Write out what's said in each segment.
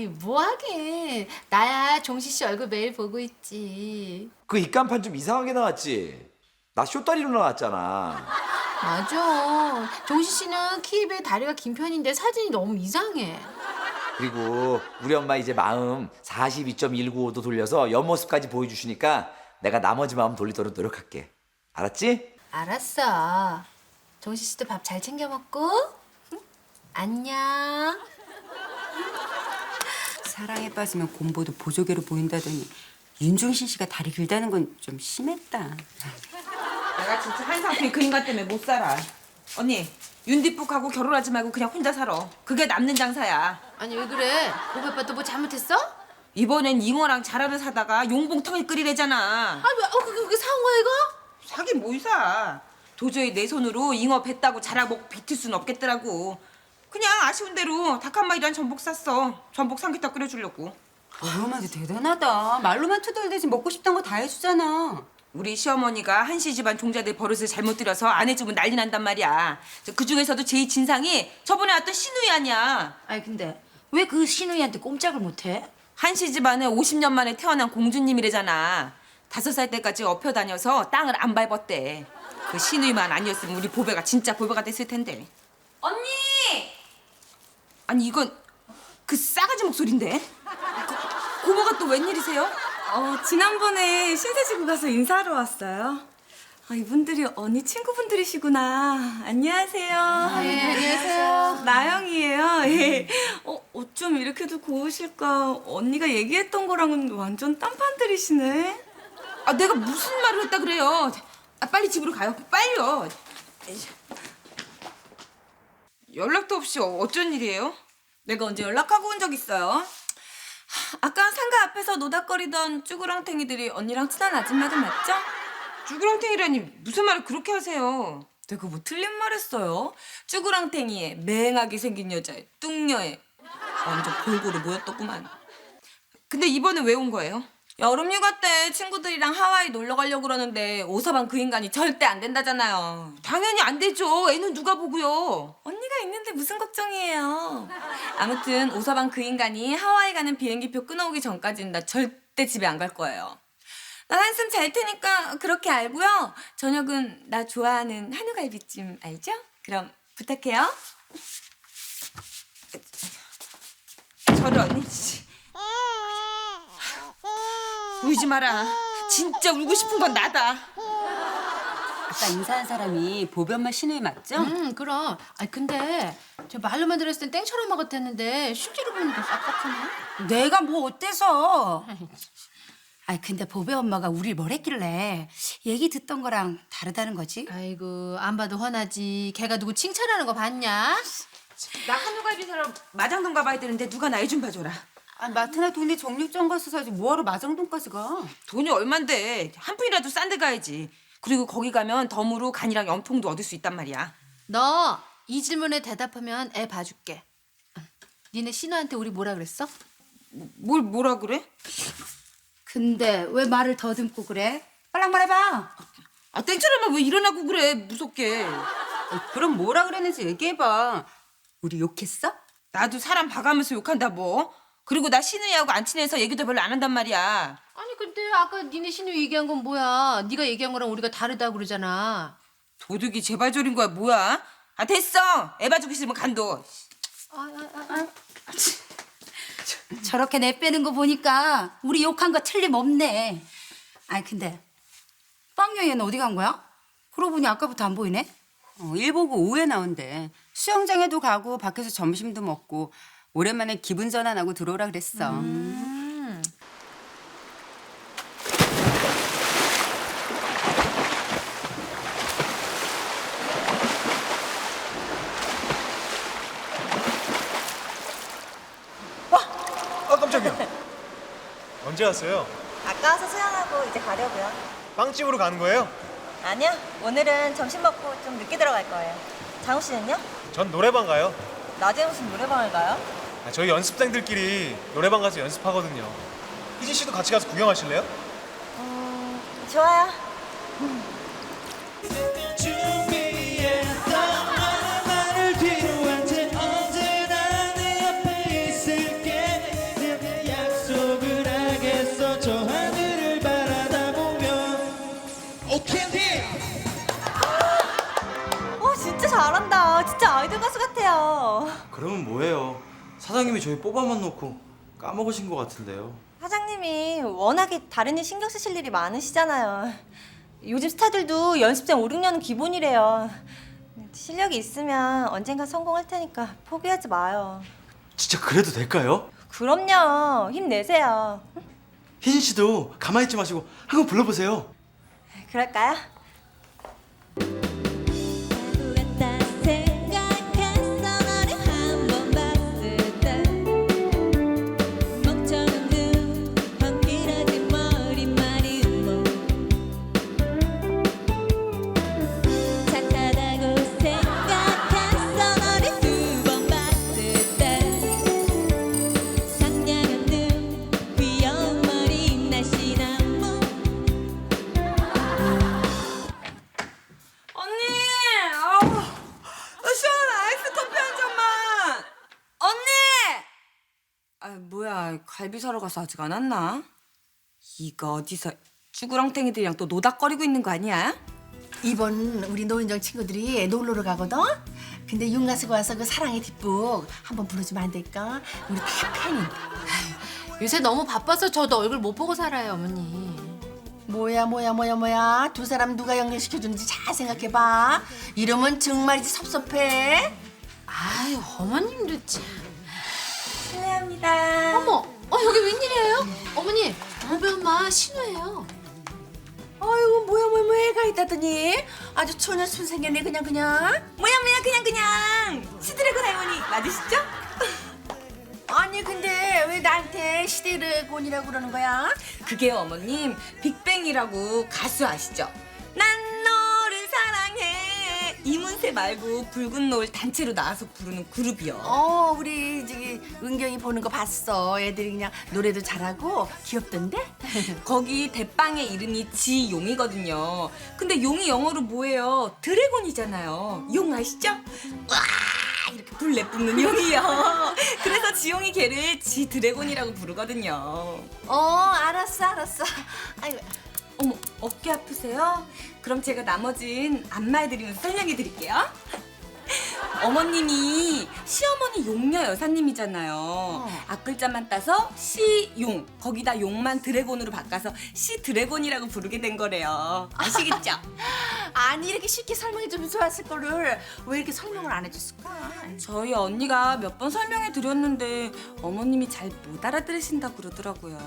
아이 뭐하긴 나야 종시 씨 얼굴 매일 보고 있지 그 입간판 좀 이상하게 나왔지? 나 쇼다리로 나왔잖아. 맞아 종시 씨는 키에 비해 다리가 긴 편인데 사진이 너무 이상해 그리고 우리 엄마 이제 마음 42.195도 돌려서 옆모습까지 보여주시니까 내가 나머지 마음 돌리도록 노력할게. 알았지? 알았어 종시 씨도 밥 잘 챙겨 먹고 응? 안녕 사랑에 빠지면 곰보도 보조개로 보인다더니 윤종신 씨가 다리 길다는 건 좀 심했다. 내가 진짜 한상필 그 인간 때문에 못 살아. 언니, 윤디북하고 결혼하지 말고 그냥 혼자 살아. 그게 남는 장사야. 아니 왜 그래 오빠 또 뭐 잘못했어? 이번엔 잉어랑 자라를 사다가 용봉탕을 끓이래잖아. 아왜 어, 그게, 그게 사온 거야 이거? 사긴 뭘 사. 도저히 내 손으로 잉어 뱉다고 자라 먹 비틀 순 없겠더라고. 그냥 아쉬운 대로 닭 한 마리랑 전복 샀어. 전복 삼계탕 끓여주려고. 엄마도 대단하다. 말로만 투덜대지 먹고 싶단 거다 해주잖아. 우리 시어머니가 한씨 집안 종자들 버릇을 잘못 들여서 안 해주면 난리 난단 말이야. 그 중에서도 제일 진상이 저번에 왔던 신우이 아니야. 아니 근데 왜 그 신우이한테 꼼짝을 못해? 한씨 집안에 50년 만에 태어난 공주님이래잖아. 다섯 살 때까지 업혀 다녀서 땅을 안 밟았대. 그 신우이만 아니었으면 우리 보배가 진짜 보배가 됐을 텐데. 언니! 아니 이건 그 싸가지 목소리인데? 그, 고모가 또 웬일이세요? 어, 지난번에 신세지구 가서 인사하러 왔어요. 아, 이분들이 언니 친구분들이시구나. 안녕하세요. 네 안녕하세요 나영이에요. 예. 어, 어쩜 이렇게도 고우실까? 언니가 얘기했던 거랑은 완전 딴판들이시네. 아 내가 무슨 말을 했다 그래요? 아 빨리 집으로 가요. 빨리요. 연락도 없이 어- 어쩐 일이에요? 내가 언제 연락하고 온 적 있어요? 하, 아까 상가 앞에서 노닥거리던 쭈구랑탱이들이 언니랑 친한 아줌마들 맞죠? 쭈그렁탱이라니 무슨 말을 그렇게 하세요? 내가 뭐 틀린 말 했어요? 쭈구랑탱이에 맹하게 생긴 여자에 뚱녀에 완전 골고루 모였더구만. 근데 이번엔 왜온 거예요? 여름 휴가 때 친구들이랑 하와이 놀러 가려고 그러는데 오서방 그 인간이 절대 안 된다잖아요. 당연히 안 되죠. 애는 누가 보고요. 언니가 있는데 무슨 걱정이에요. 아무튼 오서방 그 인간이 하와이 가는 비행기표 끊어오기 전까지는 나 절대 집에 안 갈 거예요. 난 한숨 잘 테니까 그렇게 알고요. 저녁은 나 좋아하는 한우갈비찜 알죠? 그럼 부탁해요. 저런. 씨. 울지 마라. 진짜 울고 싶은 건 나다. 아까 인사한 사람이 보변만 신우이 맞죠? 음 그럼 아니 근데 저 말로만 들었을 땐 땡처럼 먹었댔는데 실제로 보니까 싹싹하네 내가 뭐 어때서? 아니 근데 보배 엄마가 우리 뭘 했길래 얘기 듣던 거랑 다르다는 거지? 아이고 안 봐도 훤하지 걔가 누구 칭찬하는 거 봤냐? 나 한우갈비 사러 마장동 가봐야 되는데 누가 나일좀 봐줘라. 아, 마트나 돈이 정육점 가서 사지 뭐하러 마장동까지 가? 돈이 얼만데 한 푼이라도 싼 데 가야지. 그리고 거기 가면 덤으로 간이랑 연통도 얻을 수 있단 말이야. 너 이 질문에 대답하면 애 봐줄게 응. 니네 신우한테 우리 뭐라 그랬어? 뭘 뭐라 그래? 근데 왜 말을 더듬고 그래? 빨랑 말해봐. 아 땡처럼만 왜 일어나고 그래 무섭게. 어, 그럼 뭐라 그랬는지 얘기해봐. 우리 욕했어? 나도 사람 봐가면서 욕한다 뭐. 그리고 나 신우이하고 안 친해서 얘기도 별로 안 한단 말이야. 아니 근데 아까 니네 신우 얘기한 건 뭐야 네가 얘기한 거랑 우리가 다르다고 그러잖아 도둑이 제발 저린 거야 뭐야? 아 됐어. 애 봐주기 싫으면 간도. 저렇게 내빼는 거 보니까 우리 욕한 거 틀림없네. 아니 근데 빵여이는 어디 간 거야? 그러고 보니 아까부터 안 보이네. 어, 일 보고 오후에 나온대. 수영장에도 가고 밖에서 점심도 먹고 오랜만에 기분 전환하고 들어오라 그랬어. 아 깜짝이야. 언제 왔어요? 아까 와서 수영하고 이제 가려고요. 빵집으로 가는 거예요? 아니요, 오늘은 점심 먹고 좀 늦게 들어갈 거예요. 장우 씨는요? 전 노래방 가요. 낮에 무슨 노래방을 가요? 아, 저희 연습생들끼리 노래방 가서 연습하거든요. 희진 씨도 같이 가서 구경하실래요? 음, 좋아요. 해 사장님이 저희 뽑아만 놓고 까먹으신 것 같은데요. 사장님이 워낙에 다른 일 신경 쓰실 일이 많으시잖아요. 요즘 스타들도 연습생 5, 6년은 기본이래요. 실력이 있으면 언젠가 성공할 테니까 포기하지 마요. 진짜 그래도 될까요? 그럼요. 힘내세요. 희진 씨도 가만히 있지 마시고 한번 불러보세요. 그럴까요? 갈비 사러 가서 아직 안 왔나? 이거 어디서 쭈구렁탱이들이랑 또 노닥거리고 있는 거 아니야? 이번 우리 노인정 친구들이 놀러를 가거든. 근데 윤가수가 와서 그 사랑의 뒷북 한번 불러주면 안 될까? 우리 다 팬인데. 요새 너무 바빠서 저도 얼굴 못 보고 살아요, 어머니. 뭐야 뭐야 뭐야 뭐야 두 사람 누가 연결시켜 주는지 잘 생각해 봐. 이러면 정말이지 섭섭해. 아유, 어머님도 참. 실례합니다. 어머, 어 여기 웬일이에요? 어머니, 보배 엄마 신우예요. 아이고 뭐야 뭐야 뭐야 애가 있다더니 아주 처녀 순생겼네 그냥 그냥. 뭐야, 뭐야, 그냥, 그냥! 시드래곤 할머니 맞으시죠? 아니 근데 왜 나한테 시대르곤이라고 그러는 거야? 그게 어머님, 빅뱅이라고 가수 아시죠? 난 너를 사랑해. 이문세 말고 붉은 노을 단체로 나와서 부르는 그룹이요. 어 우리 은경이 보는 거 봤어. 애들이 그냥 노래도 잘하고 귀엽던데. 거기 대빵의 이름이 지용이거든요. 근데 용이 영어로 뭐예요? 드래곤이잖아요. 용 아시죠? 와 이렇게 불 내뿜는 용이요. 그래서 지용이 걔를 지 드래곤이라고 부르거든요. 어 알았어 알았어. 아이고 어머 어깨 아프세요? 그럼 제가 나머진 안마해드리면서 설명해드릴게요. 어머님이 시어머니 용녀 여사님이잖아요. 앞글자만 따서 시용 거기다 용만 드래곤으로 바꿔서 시 드래곤이라고 부르게 된 거래요. 아시겠죠? 아니 이렇게 쉽게 설명해 주면 좋았을 거를 왜 이렇게 설명을 안 해줬을까? 저희 언니가 몇 번 설명해 드렸는데 어머님이 잘 못 알아들으신다 그러더라고요.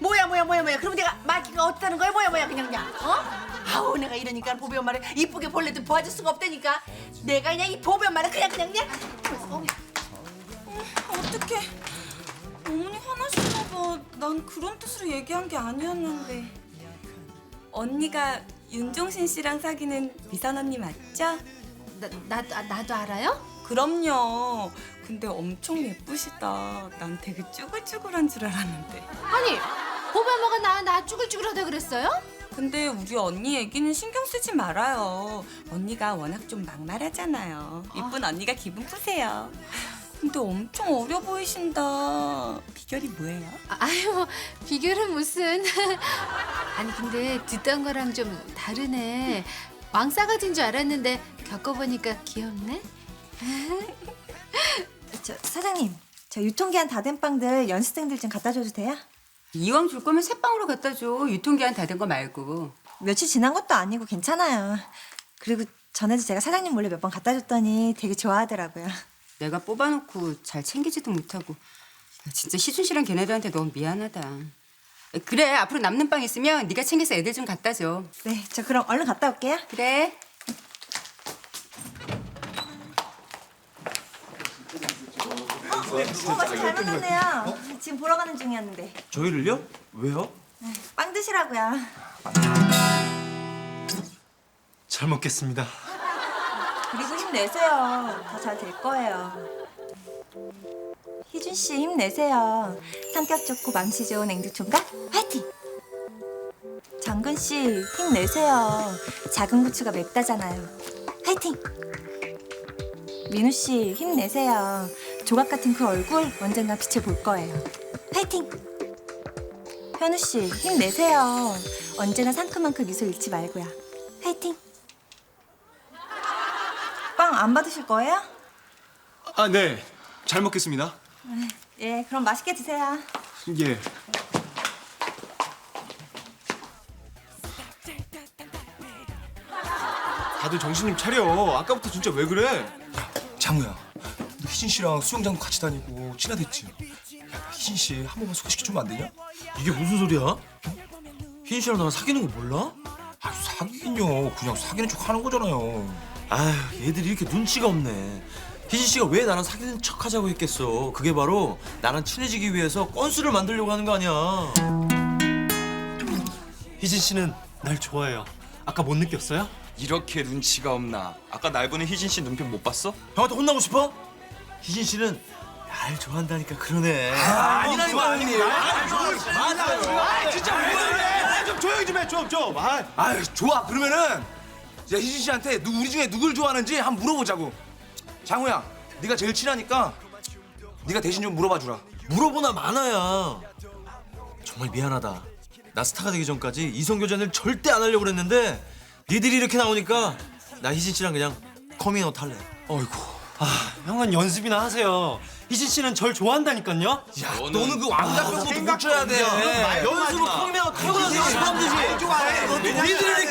뭐야 뭐야 뭐야 뭐야 그럼 내가 말기가 어떻다는 거야 뭐야 뭐야 그냥 그냥 어? 아우 내가 이러니까 보배 엄마를 이쁘게 볼래도 도와줄 수가 없다니까 내가 그냥 이 보배 엄마를 그냥 그냥 그냥 어, 어떡해. 어머니 화나시나 봐. 난 그런 뜻으로 얘기한 게 아니었는데. 언니가 윤종신 씨랑 사귀는 미선 언니 맞죠? 나, 나, 나, 나도 알아요? 그럼요. 근데 엄청 예쁘시다. 난 되게 쭈글쭈글한 줄 알았는데. 아니, 보배 엄마가 나, 나 쭈글쭈글하다 그랬어요? 근데 우리 언니 얘기는 신경 쓰지 말아요. 언니가 워낙 좀 막말하잖아요. 이쁜 언니가 기분 푸세요. 근데 엄청 어려 보이신다. 비결이 뭐예요? 아, 아유, 뭐, 비결은 무슨. 아니, 근데 듣던 거랑 좀 다르네. 왕싸가지인 줄 알았는데 겪어보니까 귀엽네? 저 사장님, 저 유통기한 다 된 빵들 연습생들 좀 갖다 줘도 돼요? 이왕 줄 거면 새빵으로 갖다 줘. 유통기한 다 된 거 말고. 며칠 지난 것도 아니고 괜찮아요. 그리고 전에도 제가 사장님 몰래 몇 번 갖다 줬더니 되게 좋아하더라고요. 내가 뽑아놓고 잘 챙기지도 못하고. 진짜 시순 씨랑 걔네들한테 너무 미안하다. 그래 앞으로 남는 빵 있으면 네가 챙겨서 애들 좀 갖다 줘. 네, 저 그럼 얼른 갔다 올게요. 그래. 어, 마침 잘 만났네요. 지금 보러 가는 중이었는데. 저희를요? 왜요? 빵 드시라고요. 잘 먹겠습니다. 그리고 힘내세요. 다 잘 될 거예요. 희준 씨 힘내세요. 성격 좋고 맘씨 좋은 앵두총각 화이팅! 정근 씨 힘내세요. 작은 고추가 맵다잖아요. 화이팅! 민우 씨 힘내세요. 조각 같은 그 얼굴 언젠가 빛을 볼 거예요. 화이팅! 현우 씨 힘내세요. 언제나 상큼한 그 미소 잃지 말고요. 화이팅! 빵 안 받으실 거예요? 아, 네. 잘 먹겠습니다. 예, 그럼 맛있게 드세요. 예. 다들 정신 좀 차려. 아까부터 진짜 왜 그래? 장우야, 너 희진 씨랑 수영장도 같이 다니고 친하댔지? 야, 희진 씨 한 번만 소개시켜주면 안 되냐? 이게 무슨 소리야? 희진 씨랑 나랑 사귀는 거 몰라? 아, 사귀긴요. 그냥 사귀는 척 하는 거잖아요. 아휴 얘들이 이렇게 눈치가 없네 희진 씨가 왜 나랑 사귀는 척 하자고 했겠어 그게 바로 나랑 친해지기 위해서 건수를 만들려고 하는 거 아니야 희진 씨는 날 좋아해요. 아까 못 느꼈어요? 이렇게 눈치가 없나? 아까 날 보는 희진 씨 눈빛 못 봤어? 형한테 혼나고 싶어? 희진 씨는 날 좋아한다니까 그러네 아니라니까. 맞아요 아, 진짜 왜 그래? 좀 조용히 좀 해, 좀, 좀. 아, 아유 좋아 그러면은 이제 희진 씨한테 누, 우리 중에 누굴 좋아하는지 한번 물어보자고 장우야 네가 제일 친하니까 네가 대신 좀 물어봐 주라 물어보나 마나야 정말 미안하다 나 스타가 되기 전까지 이성교제는 절대 안 하려고 그랬는데 니들이 이렇게 나오니까 나 희진 씨랑 그냥 커밍아웃 할래 어이구. 아, 형은 연습이나 하세요. 희진 씨는 절 좋아한다니까요. 야 너는 그 왕자병도 못 쳐야 돼 연습은 커밍아웃 하고 나서 하면 되지 좋아해 니들이 이렇게